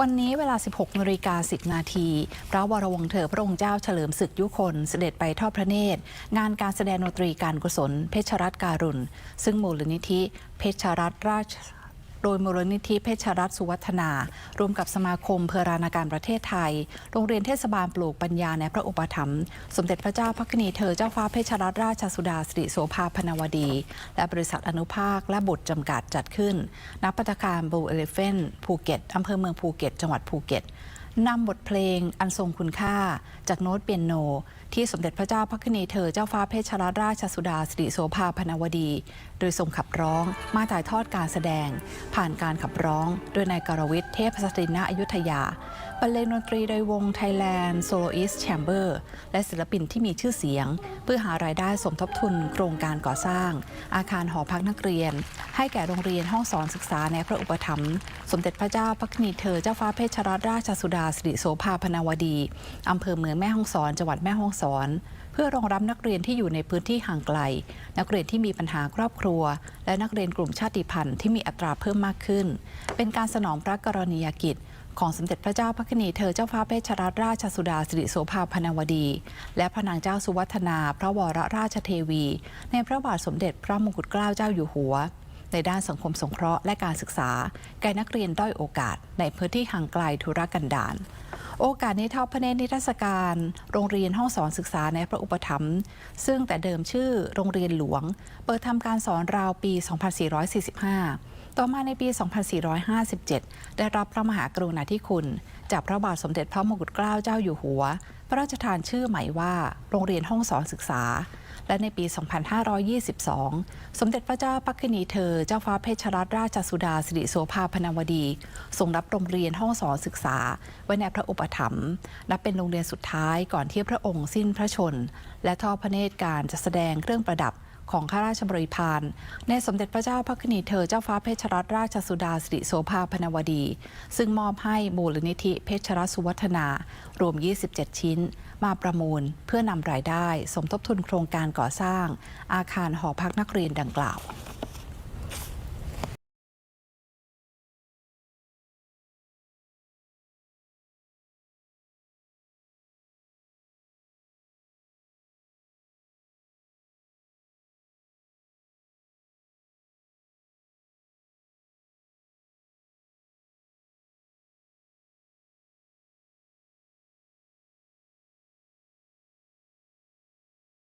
วันนี้เวลา 16นาฬิกา10 นาที พระวรวงศ์เธอพระองค์เจ้าเฉลิมศึกยุคนเสด็จไปทอดพระเนตร งานการแสดงดนตรีการกุศล เพชรรัตน์การุณ ซึ่งมูลนิธิเพชรรัตน์ราช โดยมูลนิธิเพชรรัตน์สุวัฒนา ร่วมกับสมาคมเพรานาการประเทศไทย โรงเรียนเทศบาลปลูกปัญญาในพระอุปถัมภ์สมเด็จพระเจ้าพักนีเธอเจ้าฟ้าเพชรรัตน์ราชสุดาสิริโสภาพนวดี และบริษัทอนุภาคและบุตรจำกัดจัดขึ้นณปัตการบูเอเลเฟนภูเก็ตอำเภอเมืองภูเก็ต จังหวัดภูเก็ต นำบทเพลงอันทรงคุณค่า จากโน้ตเปียโน ที่สมเด็จพระเจ้าพักนีเธอเจ้าฟ้าเพชรรัตนราชสุดาสิริโสภาพนวดี โดยทรงขับร้อง มาถ่ายทอดการแสดง ผ่านการขับร้อง โดยนายกรวิทย์เทพสตรินาอยุธยาบรรเลงดนตรีโดยวง Thailand Soloist Chamber และศิลปินที่มีชื่อเสียง เพื่อหารายได้สมทบทุนโครงการก่อสร้าง อาคารหอพักนักเรียน ให้แก่โรงเรียนห้องสอนศึกษาในพระอุปถัมภ์สมเด็จพระเจ้าพักนีเธอเจ้าฟ้าเพชรรัตนราชสุดาสิริโสภาพนวดีอำเภอเมืองแม่ฮ่องสอน จังหวัดแม่ฮ่องสอน เพื่อรองรับนักเรียนที่อยู่ในพื้นที่ห่างไกล นักเรียนที่มีปัญหาครอบครัว และนักเรียนกลุ่มชาติพันธุ์ที่มีอัตราเพิ่มมากขึ้น เป็นการสนองพระกรณียกิจของสมเด็จพระเจ้าพักนีเธอเจ้าฟ้าเพชรรัตนราชสุดาสิริโสภาพนวดี และพระนางเจ้าสุวัฒนา พระวรราชเทวี ในพระบาทสมเด็จพระมงกุฎเกล้าเจ้าอยู่หัว ในด้านสังคมสงเคราะห์และการศึกษา แก่นักเรียนด้อยโอกาส ในพื้นที่ห่างไกลธุรกันดารโอกาสนี้ทอดพระเนตรนิทรรศการ โรงเรียนห้องสอนศึกษาในพระอุปถัมภ์ซึ่งแต่เดิมชื่อโรงเรียนหลวง เปิดทำการสอนราวปี 2445 ต่อมาในปี 2457 ได้รับพระมหากรุณาธิคุณ จากพระบาทสมเด็จพระมงกุฎเกล้าเจ้าอยู่หัว พระราชทานชื่อใหม่ว่า โรงเรียนห้องสอนศึกษา และในปี 2522 สมเด็จพระเจ้าปักขินีเธอ เจ้าฟ้าเพชรรัตนราชสุดาสิริโสภาพนวดีส่งรับโรงเรียนห้องสอนศึกษา ไว้ในพระอุปถัมภ์นับเป็นโรงเรียนสุดท้ายก่อนที่พระองค์สิ้นพระชน และทอดพระเนตรการจะแสดงเครื่องประดับ ของข้าราชบริพารในสมเด็จพระเจ้าพักนีเธอเจ้าฟ้าเพชรรัตนราชสุดาสิริโสภาพนวดี ซึ่งมอบให้มูลนิธิเพชรสุวัฒนา รวม 27 ชิ้น มาประมูลเพื่อนำรายได้ สมทบทุนโครงการก่อสร้าง อาคารหอพักนักเรียนดังกล่าว